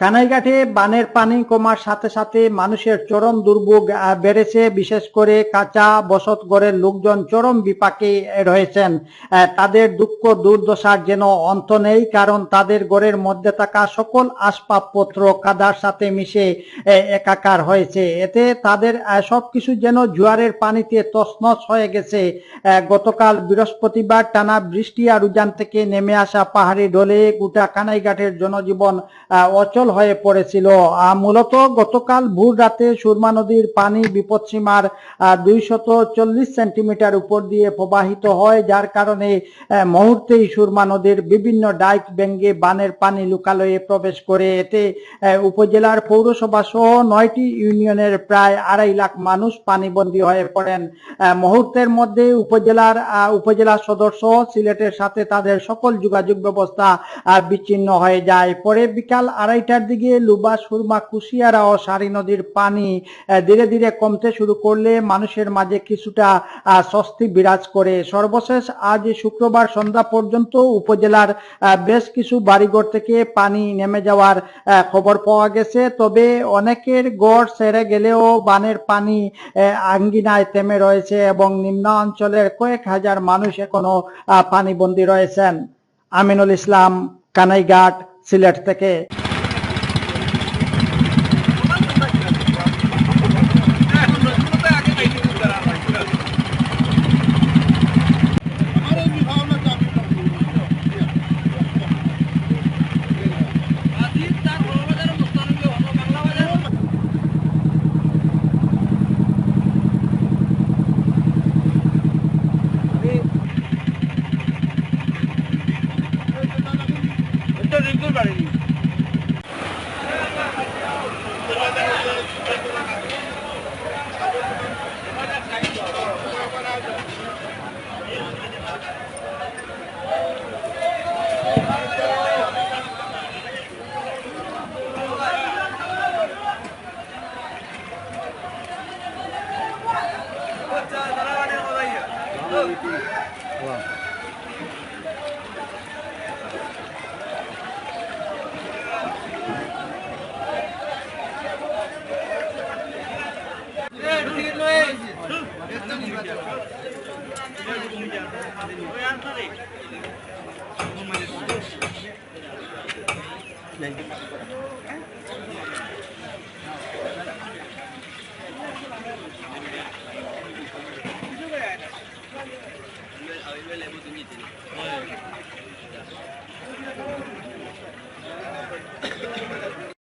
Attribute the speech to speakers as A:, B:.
A: কানাইঘাটে বানের পানি কমার সাথে সাথে মানুষের চরম দুর্ভোগ বেড়েছে। বিশেষ করে কাঁচা বসত গড়ের লোকজন চরম বিপাকে রয়েছেন। তাদের দুঃখ, দুর্দশার যেন অন্ত নেই, কারণ তাদের গড়ের মধ্যে থাকা সকল আসবাবপত্র কাদার সাথে মিশে একাকার হয়েছে। এতে তাদের সবকিছু যেন জোয়ারের পানিতে তছনছ হয়ে গেছে। গতকাল বৃহস্পতিবার টানা বৃষ্টি আর উজান থেকে নেমে আসা পাহাড়ি ঢলে গোটা কানাইঘাটের জনজীবন অচল হয়ে পড়েছিল। মূলত গতকাল ভোর রাতে সুরমা নদীর পানি বিপদসীমার দুইশত চল্লিশ সেন্টিমিটার উপর দিয়ে প্রবাহিত হয়, যার কারণে মুহূর্তেই সুরমা নদীর বিভিন্ন ডাইক ব্যঙ্গে বানের পানি লোকালয়ে প্রবেশ করে। এতে উপজেলার পৌরসভা সহ নয়টি ইউনিয়নের প্রায় আড়াই লাখ মানুষ পানিবন্দী হয়ে পড়েন। মুহূর্তের মধ্যে উপজেলার উপজেলা সদর সহ সিলেটের সাথে তাদের সকল যোগাযোগ ব্যবস্থা বিচ্ছিন্ন হয়ে যায়। পরে বিকাল আড়াইটার দিকে লুবা, সুরমা, কুশিয়ারা ও সারি নদীর পানি ধীরে ধীরে কমতে শুরু করলে মানুষের মাঝে কিছুটা স্বস্তি বিরাজ করে। সর্বশেষ আজ শুক্রবার সন্ধ্যা পর্যন্ত উপজেলার বেশ কিছু বাড়িঘর থেকে পানি নেমে যাওয়ার খবর পাওয়া গেছে। তবে অনেকের গড় সেরে গেলেও বানের পানি আঙ্গিনায় থেমে রয়েছে এবং নিম্ন অঞ্চলের কয়েক হাজার মানুষ এখনও পানিবন্দী রয়েছেন। আমিনুল ইসলাম, কানাইঘাট, সিলেট থেকে। Wow. Hadi böyle bu dinleyelim.